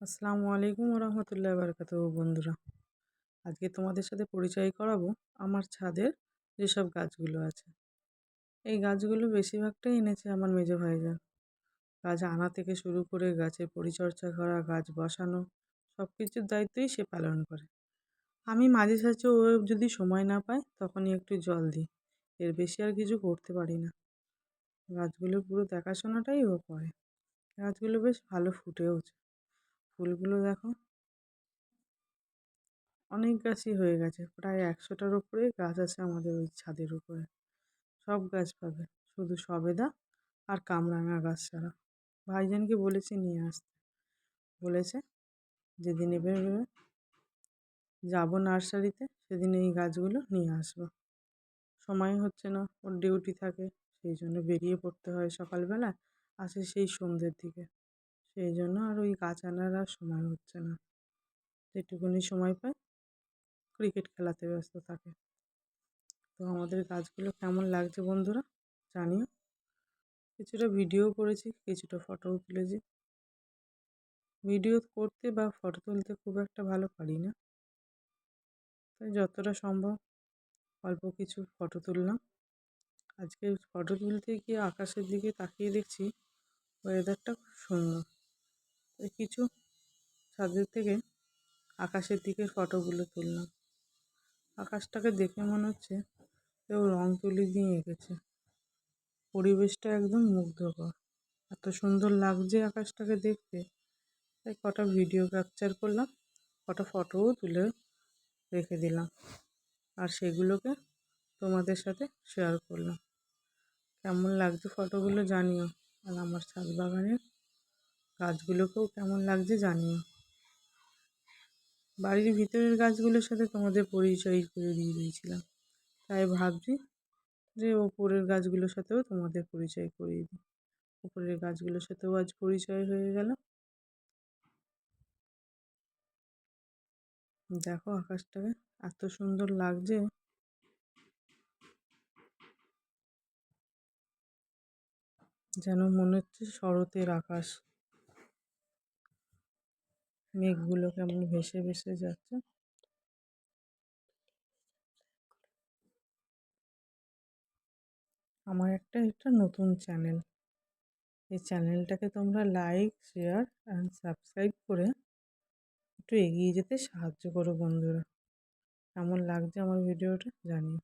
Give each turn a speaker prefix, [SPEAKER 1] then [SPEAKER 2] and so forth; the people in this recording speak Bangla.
[SPEAKER 1] আসসালামু আলাইকুম রহমতুল্লাহ বারকাত বন্ধুরা। আজকে তোমাদের সাথে পরিচয় করাবো আমার ছাদের যেসব গাছগুলো আছে। এই গাছগুলো বেশিরভাগটাই এনেছে আমার মেজো ভাইজান। গাছ আনা থেকে শুরু করে গাছের পরিচর্যা করা, গাছ বসানো সব কিছুর দায়িত্বই সে পালন করে। আমি মাঝে সাঝে ও যদি সময় না পায়, তখনই একটু জল দিই। এর বেশি আর কিছু করতে পারি না। গাছগুলো পুরো দেখাশোনাটাই ও করে। গাছগুলো বেশ ভালো ফুটেওছে। ফুলগুলো দেখো। অনেক গাছই হয়ে গেছে। প্রায় একশোটার উপরে গাছ আছে আমাদের ওই ছাদের উপরে। সব গাছ পাবে। শুধু সবেদা আর কামরাঙা গাছ ছাড়া। ভাইজানকে বলেছি নিয়ে আসতে। বলেছে যেদিন এবার যাব নার্সারিতে, সেদিন এই গাছগুলো নিয়ে আসব। সময় হচ্ছে না, ওর ডিউটি থাকে, সেই জন্য বেরিয়ে পড়তে হয় সকালবেলা, আসে সেই সন্ধ্যের দিকে। সেই জন্য আর ওই গাছ আনার আর সময় হচ্ছে না। যেটুকুনি সময় পায় ক্রিকেট খেলাতে ব্যস্ত থাকে। তো আমাদের গাছগুলো কেমন লাগছে বন্ধুরা জানিও। কিছুটা ভিডিও করেছি, কিছুটা ফটোও তুলেছি। ভিডিও করতে বা ফটো তুলতে খুব একটা ভালো পারি না। তাই যতটা সম্ভব অল্প কিছু ফটো তুললাম। আজকে ফটো তুলতে গিয়ে আকাশের দিকে তাকিয়ে দেখছি ওয়েদারটা খুব সুন্দর। কিছু ছাদের থেকে আকাশের দিকের ফটোগুলো তুললাম। আকাশটাকে দেখে মনে হচ্ছে কেউ রং তুলি দিয়ে এঁকেছে। পরিবেশটা একদম মুগ্ধকর। এত সুন্দর লাগছে আকাশটাকে দেখতে। তাই কটা ভিডিও ক্যাপচার করলাম, কটা ফটোও তুলে রেখে দিলাম। আর সেগুলোকে তোমাদের সাথে শেয়ার করলাম। কেমন লাগছে ফটোগুলো জানিও। আর আমার ছাদ বাগানের গাছগুলোকেও কেমন লাগছে জানিও। বাড়ির ভিতরের গাছগুলোর সাথে তোমাদের পরিচয় করে দিয়ে দিয়েছিলাম। তাই ভাবছি যে ওপরের গাছগুলোর সাথেও তোমাদের পরিচয় করিয়ে দিই। উপরের গাছগুলোর সাথেও আজ পরিচয় হয়ে গেল। দেখো আকাশটাকে এত সুন্দর লাগছে। যেন মনে হচ্ছে শরতের আকাশ। মেঘগুলো কেমন ভেসে ভেসে যাচ্ছে? আমার একটা একটা নতুন চ্যানেল। এই চ্যানেলটাকে তোমরা লাইক, শেয়ার অ্যান্ড সাবস্ক্রাইব করে একটু এগিয়ে যেতে সাহায্য করো বন্ধুরা। কেমন লাগছে আমার ভিডিওটা জানিও।